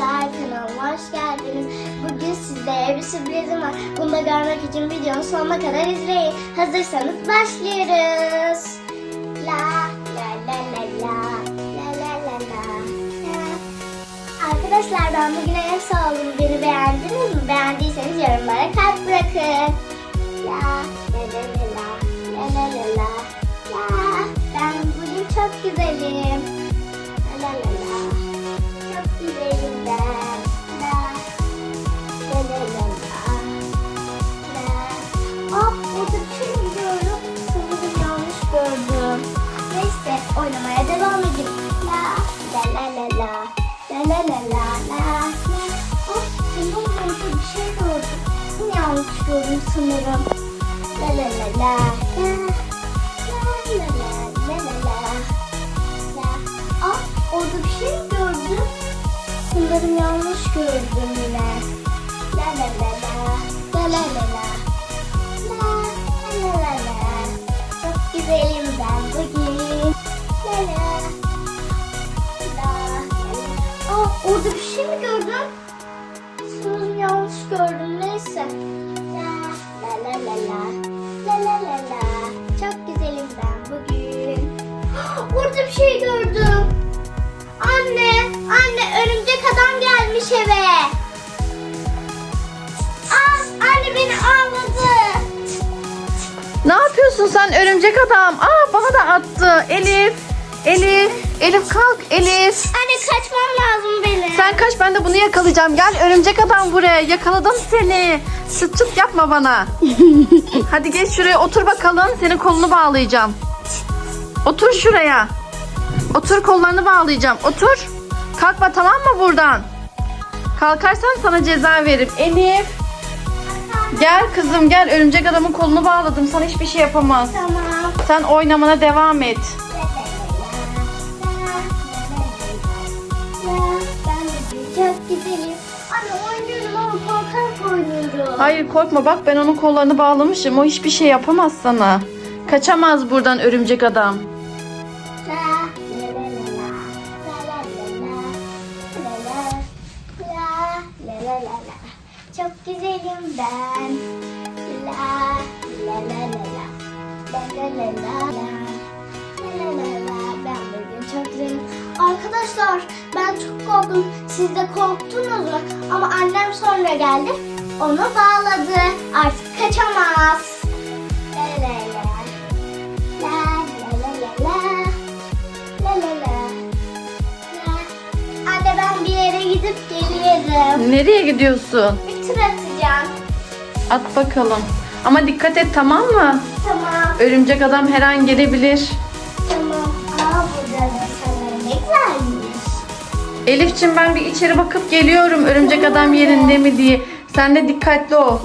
arkadaşlar kanalıma hoş geldiniz. Bugün sizlere bir sürprizim var. Bunu da görmek için videonun sonuna kadar izleyin. Hazırsanız başlıyoruz. La la la la la la la la la la. Arkadaşlar ben bugün en sağolum beni beğendiniz mi? Beğendiyseniz yorumlara kalp bırakın. La la la la la la la la la la. Ben bugün çok güzelim. La la la la. Oynamaya devam edeyim. La la la la la. La la la la la. Aa, sanırım orada bir şey gördüm. Yine yanlış gördüm sanırım. La la la. La. La Sanırım yanlış gördüm yine. La la la la. La la la la. La la la la. Çok güzelim ben bugün. La la. La. Aa, orada bir şey mi gördüm? Sanırım yanlış gördüm. Neyse. Yapıyorsun sen örümcek adam? Aa bana da attı. Elif. Elif. Elif kalk Elif. Anne kaçmam lazım benim. Sen kaç ben de bunu yakalayacağım. Gel örümcek adam buraya. Yakaladım seni. Sıt çıt yapma bana. Hadi geç şuraya otur bakalım. Senin kolunu bağlayacağım. Otur şuraya. Otur kollarını bağlayacağım. Otur. Kalkma tamam mı buradan? Kalkarsan sana ceza veririm. Elif. Gel kızım gel. Örümcek adamın kolunu bağladım. Sana hiçbir şey yapamaz. Tamam. Sen oynamana devam et. Ben de çok güzelim. Anne oynuyorum ama korkarak oynuyorum. Hayır korkma bak ben onun kollarını bağlamışım. O hiçbir şey yapamaz sana. Kaçamaz buradan örümcek adam. La la la la la la la la la la la la la la çok güzelim ben. La la la la la. La la la la la. La la la la. Ben bugün çok güzelim. Arkadaşlar ben çok korktum. Siz de korktunuz mu? Ama annem sonra geldi. Onu bağladı. Artık kaçamaz. La la la. Anne ben bir yere gidip geliyorum. Nereye gidiyorsun? Tur atacağım. At bakalım. Ama dikkat et tamam mı? Tamam. Örümcek adam her an gelebilir. Tamam. Aa burada insanlar ne güzelmiş. Elifçim ben bir içeri bakıp geliyorum örümcek adam yerinde mi diye. Sen de dikkatli ol.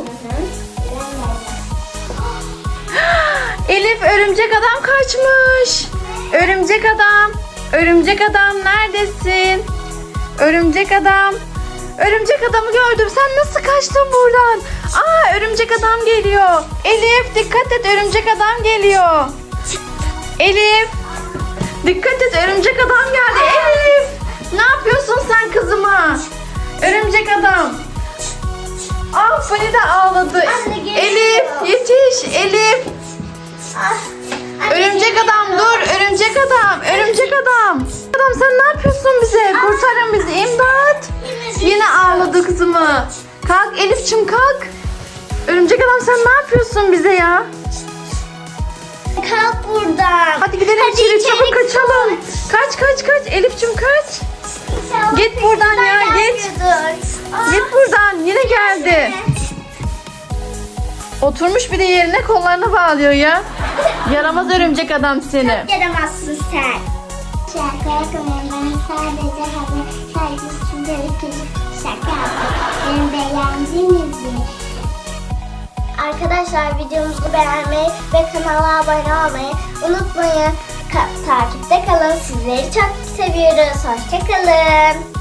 Elif örümcek adam kaçmış. Örümcek adam. Örümcek adam neredesin? Örümcek adam. Örümcek adamı gördüm. Sen nasıl kaçtın buradan? Aa örümcek adam geliyor. Elif dikkat et örümcek adam geliyor. Elif. Dikkat et örümcek adam geldi. Elif. Yine ağladı kızımı. Kalk Elifçim kalk. Örümcek adam sen ne yapıyorsun bize ya? Kalk buradan. Hadi gidelim Hadi içeri içeri çabuk kaçalım. Kaç kaç kaç Elifçim kaç. İnşallah Git buradan ya, git. Aa, Git buradan yine geldi. Oturmuş bir de yerine kollarını bağlıyor ya. Yaramaz örümcek adam seni. Yaramazsın sen. Şaka yapmıyorum ben sadece haber sadece size küçük şaka yaptım. Beğendiniz? Arkadaşlar videomuzu beğenmeyi ve kanala abone olmayı unutmayın. Ka- takipte kalın. Sizleri çok seviyoruz. Hoşçakalın.